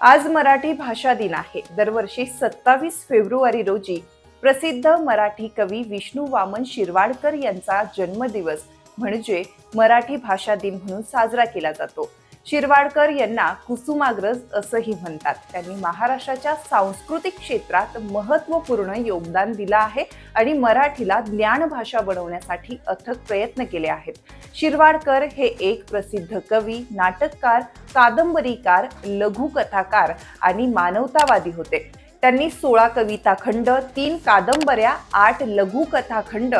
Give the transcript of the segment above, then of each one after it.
आज मराठी भाषा दिन आहे. दरवर्षी सत्तावीस फेब्रुवारी रोजी प्रसिद्ध मराठी कवी विष्णू वामन शिरवाडकर यांचा जन्मदिवस म्हणजे मराठी भाषा दिन म्हणून साजरा केला जातो. शिरवाडकर यांना कुसुमाग्रज असंही म्हणतात. त्यांनी महाराष्ट्राच्या सांस्कृतिक क्षेत्रात महत्त्वपूर्ण योगदान दिलं आहे आणि मराठीला ज्ञानभाषा बनवण्यासाठी अथक प्रयत्न केले आहेत. शिरवाडकर हे एक प्रसिद्ध कवी नाटककार कादंबरीकार लघुकथाकार आणि मानवतावादी होते. त्यांनी सोळा कविता खंड तीन कादंबऱ्या आठ लघुकथाखंड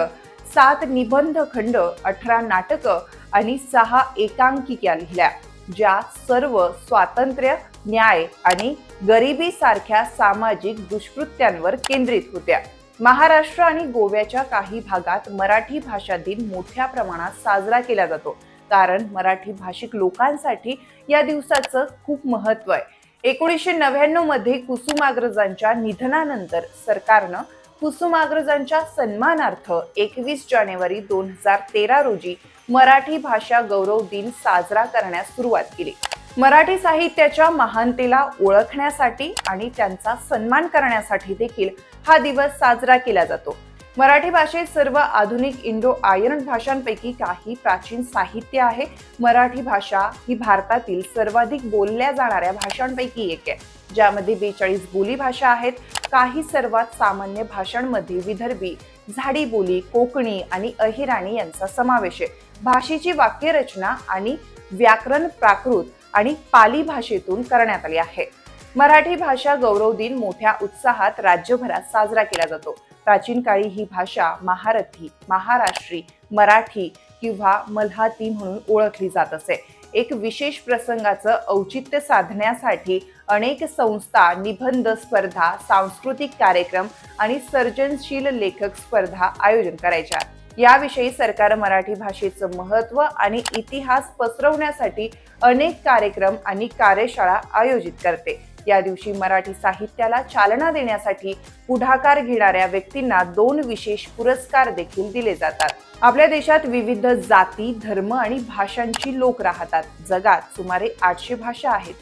सात निबंध खंड अठरा नाटकं आणि सहा एकांकिका लिहिल्या. ज्या सर्व स्वातंत्र्य न्याय आणि गरिबी सारख्या सामाजिक दुष्कृत्यांवर केंद्रित होत्या. महाराष्ट्र आणि गोव्याच्या काही भागात मराठी भाषा दिन मोठ्या प्रमाणात साजरा केला जातो. कारण मराठी भाषिक लोकांसाठी या दिवसाचं खूप महत्त्व आहे. एकोणीसशे नव्याण्णवमध्ये कुसुमाग्रजांच्या निधनानंतर सरकारनं कुसुमाग्रजांच्या सन्मानार्थ एकवीस जानेवारी दोन हजार तेरा रोजी मराठी भाषा गौरव दिन साजरा करण्यास सुरुवात केली. मराठी साहित्याच्या महानतेला ओळखण्यासाठी आणि त्यांचा सन्मान करण्यासाठी देखील हा दिवस साजरा केला जातो. मराठी भाषेत सर्व आधुनिक इंडो आयर्न भाषांपैकी काही प्राचीन साहित्य आहे. मराठी भाषा ही भारतातील सर्वाधिक बोलल्या जाणाऱ्या भाषांपैकी एक आहे. ज्यामध्ये बेचाळीस बोली भाषा आहेत. काही सर्वात सामान्य भाषांमध्ये विदर्भी झाडी बोली कोकणी आणि अहिराणी यांचा समावेश आहे. भाषेची वाक्यरचना आणि व्याकरण प्राकृत आणि पाली भाषेतून करण्यात आली आहे. मराठी भाषा गौरव दिन मोठ्या उत्साहात राज्यभरात साजरा केला जातो. प्राचीन काळी ही भाषा महारथी महाराष्ट्री मराठी किंवा मल्हाती म्हणून ओळखली जात असे. एक विशेष प्रसंगाचं औचित्य साधण्यासाठी अनेक संस्था निबंध स्पर्धा सांस्कृतिक कार्यक्रम आणि सर्जनशील लेखक स्पर्धा आयोजन करायच्या. याविषयी सरकार मराठी भाषेचं महत्त्व आणि इतिहास पसरवण्यासाठी अनेक कार्यक्रम आणि कार्यशाळा आयोजित करते. या दिवशी मराठी साहित्याला चालना देण्यासाठी पुढाकार घेणाऱ्या व्यक्तींना दोन विशेष पुरस्कार देखील दिले जातात. आपल्या देशात विविध जाती धर्म आणि भाषांची लोक राहतात. जगात सुमारे आठशे भाषा आहेत.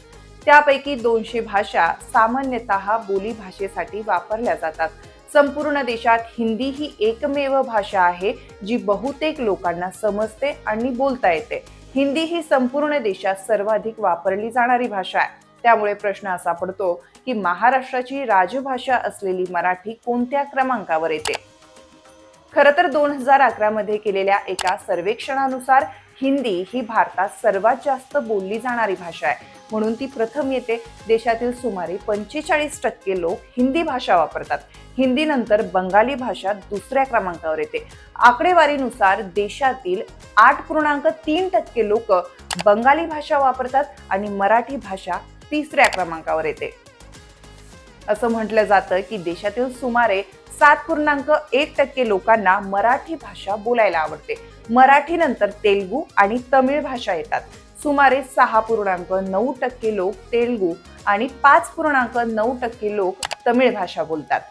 त्यापैकी दोनशे भाषा सामान्यतः बोली भाषेसाठी वापरल्या जातात. संपूर्ण देशात हिंदी ही एकमेव भाषा आहे जी बहुतेक लोकांना समजते आणि बोलता येते. हिंदी ही संपूर्ण देशात सर्वाधिक वापरली जाणारी भाषा आहे. त्यामुळे प्रश्न असा पडतो की महाराष्ट्राची राजभाषा असलेली मराठी कोणत्या क्रमांकावर येते? खरं तर दोन हजार अकरा मध्ये केलेल्या एका सर्वेक्षणानुसार हिंदी ही भारतात सर्वात जास्त बोलली जाणारी भाषा आहे. म्हणून ती प्रथम येते. देशातील सुमारे पंचेचाळीस टक्के लोक हिंदी भाषा वापरतात. हिंदी नंतर बंगाली भाषा दुसऱ्या क्रमांकावर येते. आकडेवारीनुसार देशातील आठ पूर्णांक तीन टक्के लोक बंगाली भाषा वापरतात आणि मराठी भाषा तिसऱ्या क्रमांकावर येते. असं म्हटलं जातं की देशातील सुमारे सात पूर्णांक एक टक्के लोकांना मराठी भाषा बोलायला आवडते. मराठीनंतर तेलगू आणि तमिळ भाषा येतात. सुमारे सहा पूर्णांक नऊ टक्के लोक तेलगू आणि पाच पूर्णांक नऊ टक्के लोक तमिळ भाषा बोलतात.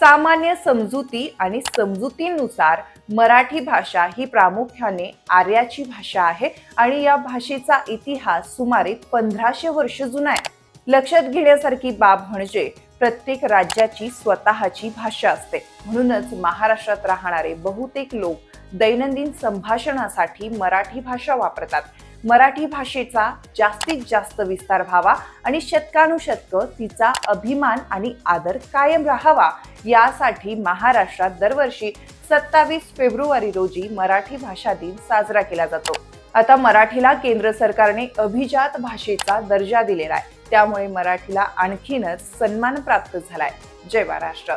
सामान्य समजुती आणि समजुतीनुसार मराठी भाषा ही प्रामुख्याने आर्याची भाषा आहे आणि या भाषेचा इतिहास सुमारे पंधराशे वर्ष जुना आहे. लक्षात घेण्यासारखी बाब म्हणजे प्रत्येक राज्याची स्वतःची भाषा असते. म्हणूनच महाराष्ट्रात राहणारे बहुतेक लोक दैनंदिन संभाषणासाठी मराठी भाषा वापरतात. मराठी भाषेचा जास्तीत जास्त विस्तार व्हावा आणि शतकानुशतक तिचा अभिमान आणि आदर कायम राहावा यासाठी महाराष्ट्रात दरवर्षी सत्तावीस फेब्रुवारी रोजी मराठी भाषा दिन साजरा केला जातो. आता मराठीला केंद्र सरकारने अभिजात भाषेचा दर्जा दिलेला आहे. त्यामुळे मराठीला आणखीनच सन्मान प्राप्त झालाय. जय महाराष्ट्र.